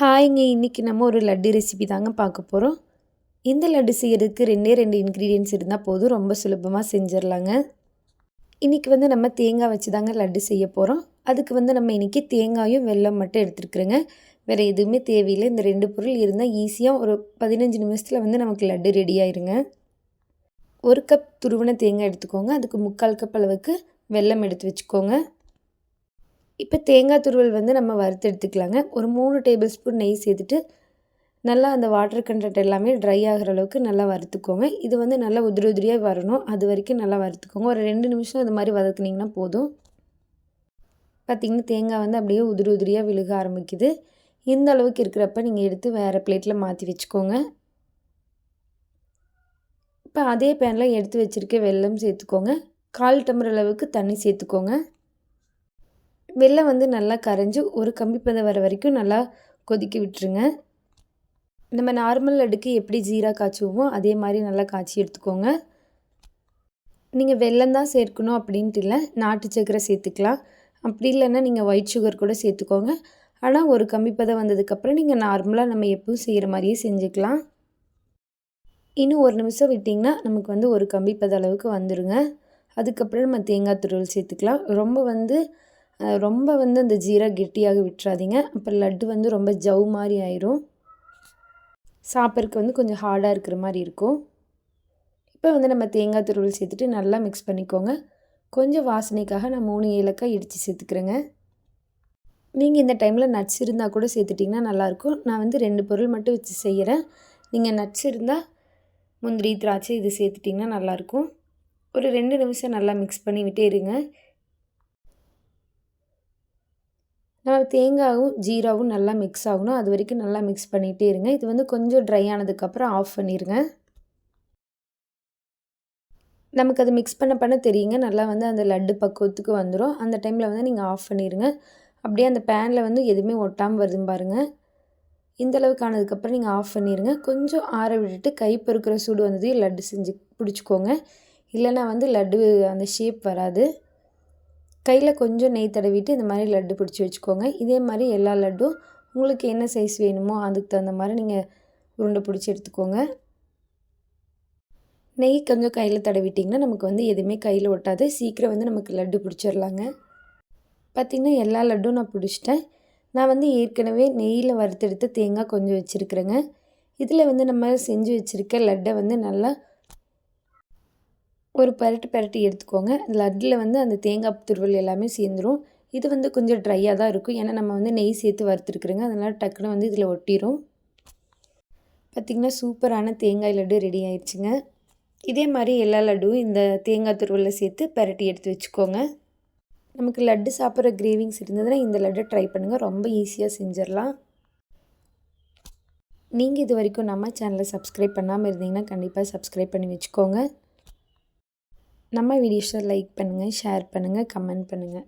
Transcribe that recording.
ஹாய்ங்க இன்றைக்கி நம்ம ஒரு லட்டு ரெசிபி தாங்க பார்க்க போகிறோம் இந்த லட்டு செய்கிறதுக்கு ரெண்டே ரெண்டு இன்க்ரீடியன்ஸ் இருந்தால் போதும். ரொம்ப சுலபமாக செஞ்சிடலாங்க இன்றைக்கி வந்து நம்ம தேங்காய் வச்சு தாங்க லட்டு செய்ய போகிறோம் அதுக்கு வந்து நம்ம இன்றைக்கி தேங்காயும் வெல்லம் மட்டும் எடுத்துருக்குறோங்க. வேறு எதுவுமே தேவையில்லை. இந்த ரெண்டு பொருள் இருந்தால் ஈஸியாக ஒரு பதினஞ்சு நிமிஷத்தில் வந்து நமக்கு லட்டு ரெடி ஆயிருங்க. ஒரு கப் துருவன தேங்காய் எடுத்துக்கோங்க. அதுக்கு முக்கால் கப் அளவுக்கு வெல்லம் எடுத்து வச்சுக்கோங்க. இப்போ தேங்காய் துருவல் வந்து நம்ம வறுத்து எடுத்துக்கலாங்க. ஒரு மூணு டேபிள் ஸ்பூன் நெய் சேர்த்துட்டு நல்லா அந்த வாட்டர் கண்டென்ட் எல்லாமே ட்ரை ஆகிற அளவுக்கு நல்லா வறுத்துக்கோங்க. இது வந்து நல்லா உதிரி உதிரியாக வரணும். அது வரைக்கும் நல்லா வறுத்துக்கோங்க. ஒரு ரெண்டு நிமிஷம் அது மாதிரி வதக்குனிங்கன்னா போதும். பார்த்திங்கன்னா தேங்காய் வந்து அப்படியே உதிரி உதிரியாக விழுக ஆரம்பிக்குது. இந்த அளவுக்கு இருக்கிறப்ப நீங்கள் எடுத்து வேறு பிளேட்டில் மாற்றி வச்சுக்கோங்க. இப்போ அதே பேனில் எடுத்து வச்சுருக்க வெல்லம் சேர்த்துக்கோங்க. கால் டம்ளர் அளவுக்கு தண்ணி சேர்த்துக்கோங்க. வெள்ளம் வந்து நல்லா கரைஞ்சி ஒரு கம்பி பதம் வர வரைக்கும் நல்லா கொதிக்க விட்டுருங்க. நம்ம நார்மல் அடுக்கு எப்படி ஜீரா காய்ச்சுவோமோ அதே மாதிரி நல்லா காய்ச்சி எடுத்துக்கோங்க. நீங்கள் வெல்லம் தான் சேர்க்கணும் அப்படின்ட்டு இல்லை நாட்டு சக்கரை சேர்த்துக்கலாம். அப்படி இல்லைன்னா நீங்கள் ஒயிட் சுகர் கூட சேர்த்துக்கோங்க. ஆனால் ஒரு கம்பி பதம் வந்ததுக்கப்புறம் நீங்கள் நார்மலாக நம்ம எப்பவும் செய்கிற மாதிரியே செஞ்சுக்கலாம். இன்னும் ஒரு நிமிஷம் விட்டிங்கன்னா நமக்கு வந்து ஒரு கம்பி பத அளவுக்கு வந்துடுங்க அதுக்கப்புறம் நம்ம தேங்காய் துருவல் சேர்த்துக்கலாம். ரொம்ப வந்து ரொம்ப வந்து அந்த ஜீரா கெட்டியாக விட்டுறாதீங்க. அப்புறம் லட்டு வந்து ரொம்ப ஜவ் மாதிரி ஆயிரும். சாப்பிட்றதுக்கு வந்து கொஞ்சம் ஹார்டாக இருக்கிற மாதிரி இருக்கும். இப்போ வந்து நம்ம தேங்காய் துருவல் சேர்த்துட்டு நல்லா மிக்ஸ் பண்ணிக்கோங்க. கொஞ்சம் வாசனைக்காக நான் மூணு ஏலக்காய் இடித்து சேர்த்துக்கிறேங்க. நீங்கள் இந்த டைமில் நட்ஸ் இருந்தால் கூட சேர்த்துட்டிங்கன்னா நல்லாயிருக்கும் நான் வந்து ரெண்டு பொருள் மட்டும் வச்சு செய்கிறேன் நீங்கள் நட்ஸ் இருந்தால் முந்திரி திராட்சை இது சேர்த்துட்டிங்கன்னா நல்லாயிருக்கும் ஒரு ரெண்டு நிமிஷம் நல்லா மிக்ஸ் பண்ணி விட்டே இருங்க. நம்ம தேங்காயும் ஜீராவும் நல்லா மிக்ஸ் ஆகணும். அது வரைக்கும் நல்லா மிக்ஸ் பண்ணிகிட்டே இருங்க. இது வந்து கொஞ்சம் ட்ரை ஆனதுக்கப்புறம் ஆஃப் பண்ணிடுங்க நமக்கு அது மிக்ஸ் பண்ண பண்ண தெரியுங்க. நல்லா வந்து அந்த லட்டு பக்குவத்துக்கு வந்துடும் அந்த டைமில் வந்து நீங்கள் ஆஃப் பண்ணிடுங்க அப்படியே அந்த பேனில் வந்து எதுவுமே ஒட்டாமல் வருதுன்னு பாருங்கள் இந்த அளவுக்கு ஆனதுக்கப்புறம் நீங்கள் ஆஃப் பண்ணிடுங்க கொஞ்சம் ஆற விட்டுட்டு கை பொறுக்கிற சூடு வந்ததையும் லட்டு செஞ்சு பிடிச்சிக்கோங்க. இல்லைன்னா வந்து லட்டு அந்த ஷேப் வராது. கையில் கொஞ்சம் நெய் தடவிட்டு இந்த மாதிரி லட்டு பிடிச்சி வச்சுக்கோங்க. இதே மாதிரி எல்லா லட்டும் உங்களுக்கு என்ன சைஸ் வேணுமோ அதுக்கு தகுந்த மாதிரி நீங்கள் உருண்டை பிடிச்சி எடுத்துக்கோங்க. நெய் கொஞ்சம் கையில் தடவிட்டிங்கன்னா நமக்கு வந்து எதுவுமே கையில் ஒட்டாது. சீக்கிரம் வந்து நமக்கு லட்டு பிடிச்சிடலாங்க பார்த்திங்கன்னா எல்லா லட்டும் நான் பிடிச்சிட்டேன். நான் வந்து ஏற்கனவே நெய்யில் வறுத்தெடுத்து தேங்காய் கொஞ்சம் வச்சுருக்குறேங்க. இதில் வந்து நம்ம செஞ்சு வச்சுருக்க லட்டை வந்து நல்லா ஒரு பரட்டு பரட்டி எடுத்துக்கோங்க. லட்டில் வந்து அந்த தேங்காய் துருவல் எல்லாமே சேர்ந்துடும் இது வந்து கொஞ்சம் ட்ரையாக தான் இருக்கும். ஏன்னா நம்ம வந்து நெய் சேர்த்து வறுத்துருக்குறோங்க. அதனால் டக்குன்னு வந்து இதில் ஒட்டிடும் பார்த்திங்கன்னா சூப்பரான தேங்காய் லட்டு ரெடி ஆயிடுச்சுங்க இதே மாதிரி எல்லா லட்டும் இந்த தேங்காய் துருவலில் சேர்த்து பரட்டி எடுத்து வச்சுக்கோங்க. நமக்கு லட்டு சாப்பிட்ற கிரேவிங்ஸ் இருந்ததுன்னா இந்த லட்டை ட்ரை பண்ணுங்கள் ரொம்ப ஈஸியாக செஞ்சிடலாம். நீங்கள் இது வரைக்கும் நம்ம சேனலை சப்ஸ்கிரைப் பண்ணாமல் இருந்தீங்கன்னா கண்டிப்பாக சப்ஸ்கிரைப் பண்ணி வச்சுக்கோங்க. நம்ம வீடியோஸை லைக் பண்ணுங்கள் ஷேர் பண்ணுங்கள் கமெண்ட் பண்ணுங்கள்